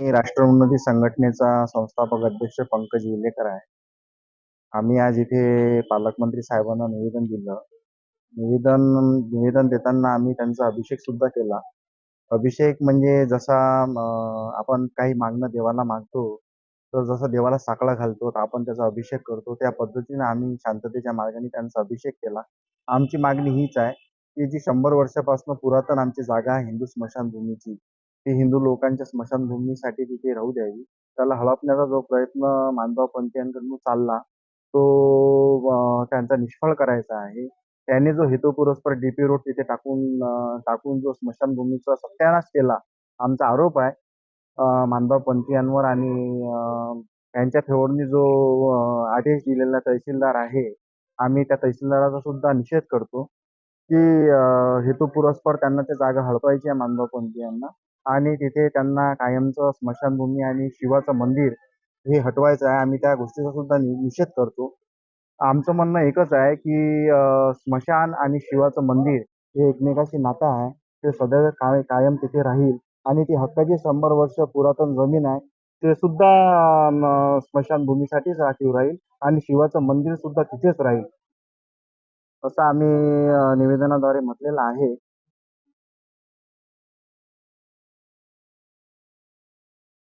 मी राष्ट्रोन्नती संघटनेचा संस्थापक अध्यक्ष पंकज विलेकर आहे. आम्ही आज इथे पालकमंत्री साहेबांना निवेदन दिलं. निवेदन निवेदन देताना आम्ही त्यांचा अभिषेक सुद्धा केला. अभिषेक म्हणजे जसा आपण काही मागणं देवाला मागतो तर जसं देवाला साकडा घालतो तर आपण त्याचा अभिषेक करतो. त्या पद्धतीने आम्ही शांततेच्या मार्गाने त्यांचा अभिषेक केला. आमची मागणी हीच आहे की जी शंभर वर्षापासून पुरातन आमची जागा आहे हिंदू स्मशानभूमीची ती हिंदू लोकांच्या स्मशानभूमीसाठी तिथे राहू द्यावी. त्याला हडपण्याचा जो प्रयत्न मानगाव पंथीयांकडून चालला तो त्यांचा निष्फळ करायचा आहे. त्याने जो हेतुपुरस्पर डीपी रोड तिथे टाकून टाकून जो स्मशानभूमीचा सत्यानाश केला आमचा आरोप आहे. अं, मानगाव पंथीयांवर आणि त्यांच्या फेवरनी जो आदेश दिलेला तहसीलदार आहे आम्ही त्या तहसीलदाराचा सुद्धा निषेध करतो की हेतुपुरस्पर त्यांना ते जागा हडपायची आहे मानगाव पंथीयांना. आणि तिथे त्यांना कायमचं स्मशानभूमी आणि शिवाचं मंदिर हे हटवायचं आहे. आम्ही त्या गोष्टीचा सुद्धा निषेध करतो. आमचं म्हणणं एकच आहे की स्मशान आणि शिवाचं मंदिर हे एकमेकाशी नातं आहे. ते सदैव काय कायम तिथे राहील. आणि ती हक्काची शंभर वर्ष पुरातन जमीन आहे. ते सुद्धा स्मशानभूमीसाठीच राखीव राहील आणि शिवाचं मंदिर सुद्धा तिथेच राहील. असं आम्ही निवेदनाद्वारे म्हटलेलं आहे.